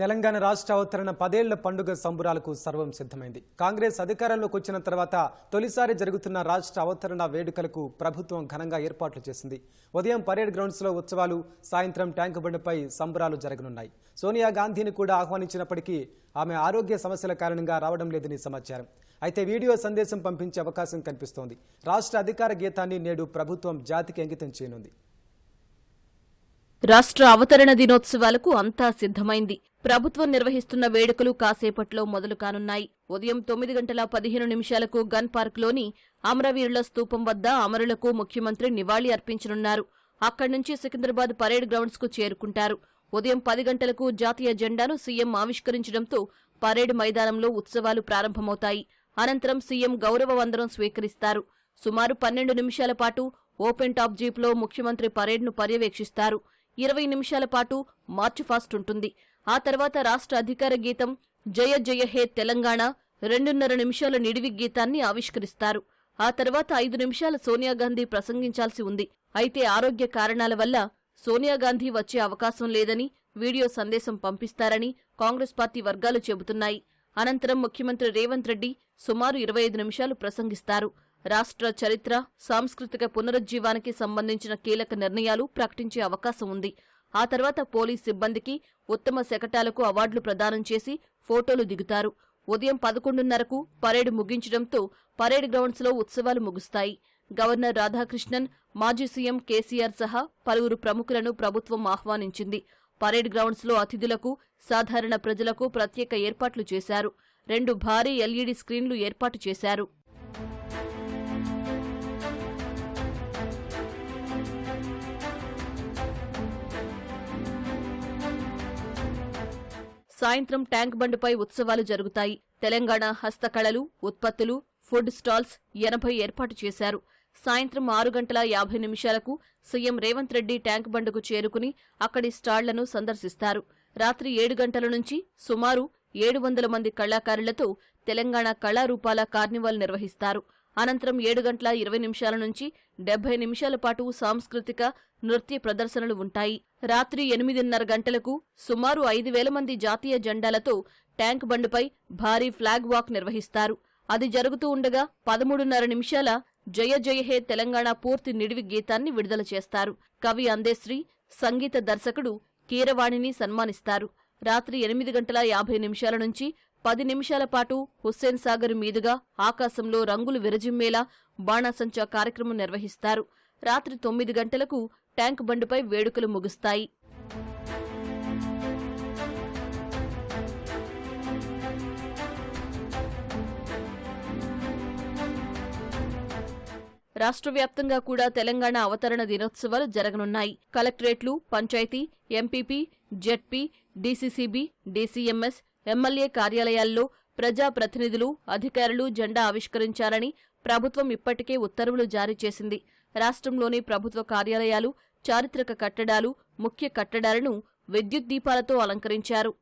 తెలంగాణ రాష్ట్ర అవతరణ పదేళ్ళ పండుగ సంబురాలకు సర్వం సిద్ధమైంది. కాంగ్రెస్ అధికారంలోకి వచ్చిన తర్వాత తొలిసారి జరుగుతున్న రాష్ట్ర అవతరణ వేడుకలకు ప్రభుత్వం ఘనంగా ఏర్పాట్లు చేసింది. ఉదయం పరేడ్ గ్రౌండ్స్లో ఉత్సవాలు సాయంత్రం ట్యాంకు బండిపై సంబురాలు జరగనున్నాయి. సోనియా గాంధీని కూడా ఆహ్వానించినప్పటికీ ఆమె ఆరోగ్య సమస్యల కారణంగా రావడం లేదని సమాచారం. అయితే వీడియో సందేశం పంపించే అవకాశం కనిపిస్తోంది. రాష్ట్ర అధికార గీతాన్ని నేడు ప్రభుత్వం జాతికి అంకితం చేయనుంది. రాష్ట్ర అవతరణ దినోత్సవాలకు అంతా సిద్ధమైంది. ప్రభుత్వం నిర్వహిస్తున్న వేడుకలు కాసేపట్లో మొదలు కానున్నాయి. ఉదయం తొమ్మిది గంటల పదిహేను నిమిషాలకు గన్ పార్క్లోని అమరవీరుల స్తూపం వద్ద అమరులకు ముఖ్యమంత్రి నివాళి అర్పించనున్నారు. అక్కడి నుంచి సికింద్రాబాద్ పరేడ్ గ్రౌండ్స్కు చేరుకుంటారు. ఉదయం పది గంటలకు జాతీయ జెండాను సీఎం ఆవిష్కరించడంతో పరేడ్ మైదానంలో ఉత్సవాలు ప్రారంభమవుతాయి. అనంతరం సీఎం గౌరవ వందనం స్వీకరిస్తారు. సుమారు పన్నెండు నిమిషాల పాటు ఓపెన్ టాప్ జీప్లో ముఖ్యమంత్రి పరేడ్ను పర్యవేక్షిస్తారు. ఇరవై నిమిషాల పాటు మార్చ్ ఫాస్ట్ ఉంటుంది. ఆ తర్వాత రాష్ట్ర అధికార గీతం జయ జయ హే తెలంగాణ రెండున్నర నిమిషాల నిడివి గీతాన్ని ఆవిష్కరిస్తారు. ఆ తర్వాత ఐదు నిమిషాల సోనియా గాంధీ ప్రసంగించాల్సి ఉంది. అయితే ఆరోగ్య కారణాల వల్ల సోనియా గాంధీ వచ్చే అవకాశం లేదని వీడియో సందేశం పంపిస్తారని కాంగ్రెస్ పార్టీ వర్గాలు చెబుతున్నాయి. అనంతరం ముఖ్యమంత్రి రేవంత్ రెడ్డి సుమారు ఇరవై ఐదు నిమిషాలు ప్రసంగిస్తారు. రాష్ట్ర చరిత్ర సాంస్కృతిక పునరుజ్జీవానికి సంబంధించిన కీలక నిర్ణయాలు ప్రకటించే అవకాశం ఉంది. ఆ తర్వాత పోలీస్ సిబ్బందికి ఉత్తమ శకటాలకు అవార్డులు ప్రదానం చేసి ఫోటోలు దిగుతారు. ఉదయం పదకొండున్నరకు పరేడ్ ముగించడంతో పరేడ్ గ్రౌండ్స్లో ఉత్సవాలు ముగుస్తాయి. గవర్నర్ రాధాకృష్ణన్ మాజీ సీఎం కేసీఆర్ సహా పలువురు ప్రముఖులను ప్రభుత్వం ఆహ్వానించింది. పరేడ్ గ్రౌండ్స్లో అతిథులకు సాధారణ ప్రజలకు ప్రత్యేక ఏర్పాట్లు చేశారు. రెండు భారీ ఎల్ఈడీ స్క్రీన్లు ఏర్పాటు చేశారు. సాయంత్రం ట్యాంక్ బండ్పై ఉత్సవాలు జరుగుతాయి. తెలంగాణ హస్తకళలు ఉత్పత్తులు ఫుడ్ స్టాల్స్ ఎనభై ఏర్పాటు చేశారు. సాయంత్రం ఆరు గంటల యాభై నిమిషాలకు సీఎం రేవంత్ రెడ్డి ట్యాంక్ బండ్కు చేరుకుని అక్కడి స్టాళ్ళను సందర్శిస్తారు. రాత్రి ఏడు గంటల నుంచి సుమారు ఏడు వందల మంది కళాకారులతో తెలంగాణ కళారూపాల కార్నివాల్ నిర్వహిస్తారు. అనంతరం ఏడు గంటల ఇరవై నిమిషాల నుంచి డెబ్బై నిమిషాల పాటు సాంస్కృతిక నృత్య ప్రదర్శనలు ఉంటాయి. రాత్రి ఎనిమిదిన్నర గంటలకు సుమారు ఐదు వేల మంది జాతీయ జెండాలతో ట్యాంక్ బండ్పై భారీ ఫ్లాగ్ వాక్ నిర్వహిస్తారు. అది జరుగుతూ ఉండగా పదమూడున్నర నిమిషాల జయ జయ హే తెలంగాణ పూర్తి నిడివి గీతాన్ని విడుదల చేస్తారు. కవి అందేశ్రీ సంగీత దర్శకుడు కీరవాణిని సన్మానిస్తారు. రాత్రి ఎనిమిది గంటల యాభై నిమిషాల నుంచి పది నిమిషాల పాటు హుస్సేన్ సాగర్ మీదుగా ఆకాశంలో రంగులు విరజిమ్మేలా బాణాసంచా కార్యక్రమం నిర్వహిస్తారు. రాత్రి తొమ్మిది గంటలకు ట్యాంక్ బండుపై వేడుకలు ముగుస్తాయి. రాష్ట్ర వ్యాప్తంగా కూడా తెలంగాణ అవతరణ దినోత్సవాలు జరగనున్నాయి. కలెక్టరేట్లు panchayat MPP ZP DCCB DCMS MLA కార్యాలయాల్లో ప్రజాప్రతినిధులు అధికారులు జెండా ఆవిష్కరించాలని ప్రభుత్వం ఇప్పటికే ఉత్తర్వులు జారీ చేసింది. రాష్ట్రంలోని ప్రభుత్వ కార్యాలయాలు చారిత్రక కట్టడాలు ముఖ్య కట్టడాలను విద్యుత్ దీపాలతో అలంకరించారు.